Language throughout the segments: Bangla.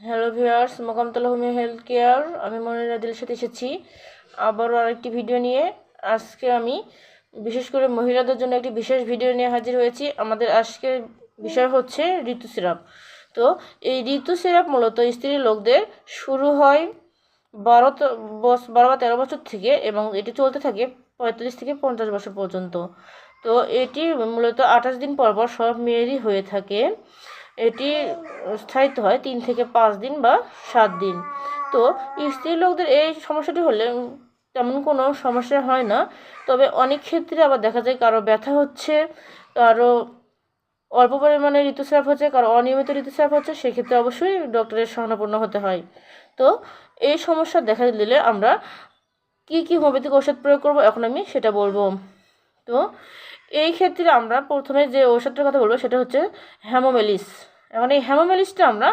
Hello viewers Mokamtala homeo health care আমি মনির আদিলের সাথে এসেছি। আবারও আরেকটি ভিডিও নিয়ে। আজকে আমি বিশেষ করে মহিলাদের জন্য একটি বিশেষ ভিডিও নিয়ে হাজির হয়েছি। আমাদের আজকের বিষয় হচ্ছে ঋতু সিরাপ। তো এই ঋতু সিরাপ মূলত স্ত্রী লোকদের শুরু হয় বারো বারো বা তেরো বছর থেকে এবং এটি চলতে থাকে পঁয়তাল্লিশ থেকে পঞ্চাশ বছর পর্যন্ত। তো এটি মূলত আঠাশ দিন পর পর সব মেয়েরই হয়ে থাকে। এটি স্থায়িত্ব হয় তিন থেকে পাঁচ দিন বা সাত দিন। তো স্ত্রী লোকদের এই সমস্যাটি হলে তেমন কোনো সমস্যা হয় না। তবে অনেক ক্ষেত্রে আবার দেখা যায় কারও ব্যথা হচ্ছে, কারও অল্প পরিমাণে ঋতুস্রাব হচ্ছে, কারও অনিয়মিত ঋতুস্রাব হচ্ছে, সেক্ষেত্রে অবশ্যই ডক্টরের শরণাপন্ন হতে হয়। তো এই সমস্যা দেখা দিলে আমরা কি কি হোমিওপ্যাথিক ওষুধ প্রয়োগ করব এখন আমি সেটা বলব। তো এই ক্ষেত্রে আমরা প্রথমে যে ওষুধটার কথা বলব, সেটা হচ্ছে হ্যামোমেলিস। এখন এই হ্যামোমেলিসটা আমরা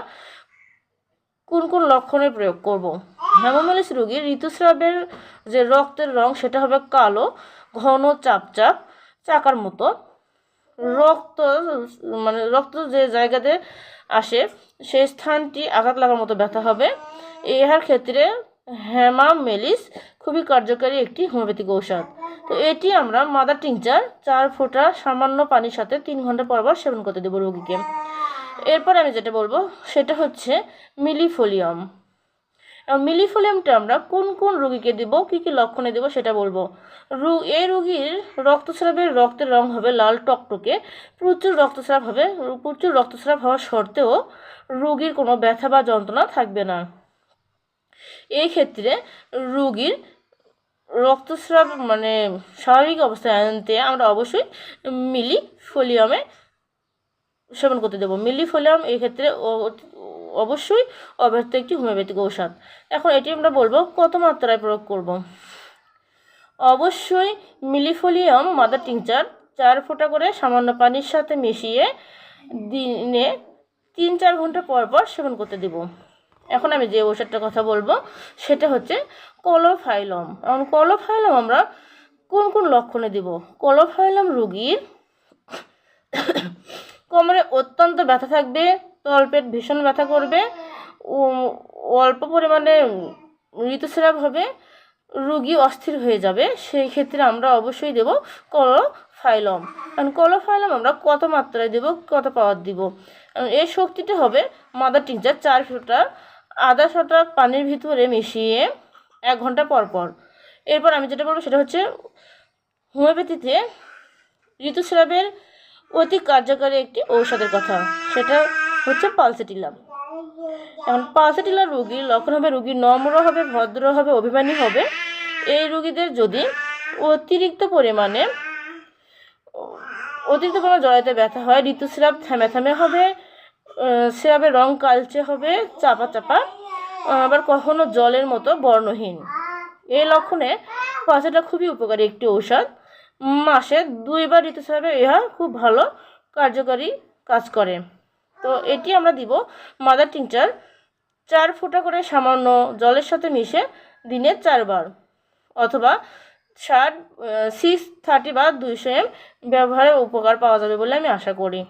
কোন কোন লক্ষণে প্রয়োগ করব? হ্যামোমেলিস রোগীর ঋতুস্রাবের যে রক্তের রং, সেটা হবে কালো, ঘন চাপ চাপ চাকার মতো। রক্ত মানে রক্ত যে জায়গাতে আসে, সেই স্থানটি আঘাত লাগার মতো ব্যথা হবে। ইহার ক্ষেত্রে হ্যামামেলিস খুবই কার্যকারী একটি হোমিওপ্যাথিক ঔষধ। তো এটি আমরা মাদার টিংচার চার ফোঁটা সামান্য পানির সাথে তিন ঘণ্টা পর পর সেবন করতে দেবো রোগীকে। এরপর আমি যেটা বলব, সেটা হচ্ছে মিলিফোলিয়াম। মিলিফোলিয়ামটা আমরা কোন কোন রোগীকে দেব, কী কী লক্ষণে দেব সেটা বলব। রু এই রোগীর রক্তস্রাবের রক্তের রং হবে লাল টকটকে। প্রচুর রক্তস্রাব হবে, প্রচুর রক্তস্রাব হওয়া সত্ত্বেও রোগীর কোনো ব্যথা বা যন্ত্রণা থাকবে না। এই ক্ষেত্রে রোগীর রক্তস্রাব মানে স্বাভাবিক অবস্থায় আনতে আমরা অবশ্যই মিলি ফোলিয়ামে সেবন করতে দেবো। মিলি ফোলিয়াম এই ক্ষেত্রে অবশ্যই অব্যর্থ একটি হোমিওপ্যাথিক ঔষধ। এখন এটি আমরা বলব কত মাত্রায় প্রয়োগ করব। অবশ্যই মিলিফোলিয়াম মাদার টিংচার চার ফোঁটা করে সামান্য পানির সাথে মিশিয়ে দিনে তিন চার ঘণ্টা পর পর সেবন করতে দিব। এখন আমি যে ওষুধটার কথা বলব, সেটা হচ্ছে কলোফাইলম। এখন কলোফাইলম আমরা কোন কোন লক্ষণে দিব? কলোফাইলম রুগীর কোমরে অত্যন্ত ব্যথা থাকবে, তলপেট ভীষণ ব্যথা করবে অল্প পরিমাণে ঋতুস্রাব হবে, রুগী অস্থির হয়ে যাবে, সেই ক্ষেত্রে আমরা অবশ্যই দেব কলোফাইলম। কারণ কলোফাইলম আমরা কত মাত্রায় দেব, কত পাওয়ার দিব? এই শক্তিটা হবে মাদার টিংচার চার ফোঁটা আধা শোটা পানির ভিতরে মিশিয়ে এক ঘণ্টা পর পর। এরপর আমি যেটা বলব সেটা হচ্ছে, হোমিওপ্যাথিতে ঋতুস্রাবের অতি কার্যকারী একটি ঔষধের কথা। সেটা হচ্ছে পালসেটিলাম। এখন পালসেটিলার রুগীর লক্ষণ হবে রুগী নম্র হবে, ভদ্র হবে, অভিমানী হবে। এই রুগীদের যদি অতিরিক্ত পরিমাণে অতিরিক্ত পরিমাণে জড়াইতে ব্যথা হয়, ঋতুস্রাব থেমে থেমে হবে স্রাবের রং কালচে হবে, চাপা চাপা। আবার কখনো জলের মতো বর্ণহীন। এই লক্ষণে পাশেটা খুবই উপকারী একটি ঔষধ। মাসে দুইবার ঋতুস্রাবে ইহা খুব ভালো কার্যকারী কাজ করে। তো এটি আমরা দিব মাদার টিংচার চার ফোঁটা করে সামান্য জলের সাথে মিশে দিনে চারবার অথবা ষাট সিক্স থার্টি বা দুইশো এম ব্যবহারের উপকার পাওয়া যাবে বলে আমি আশা করি।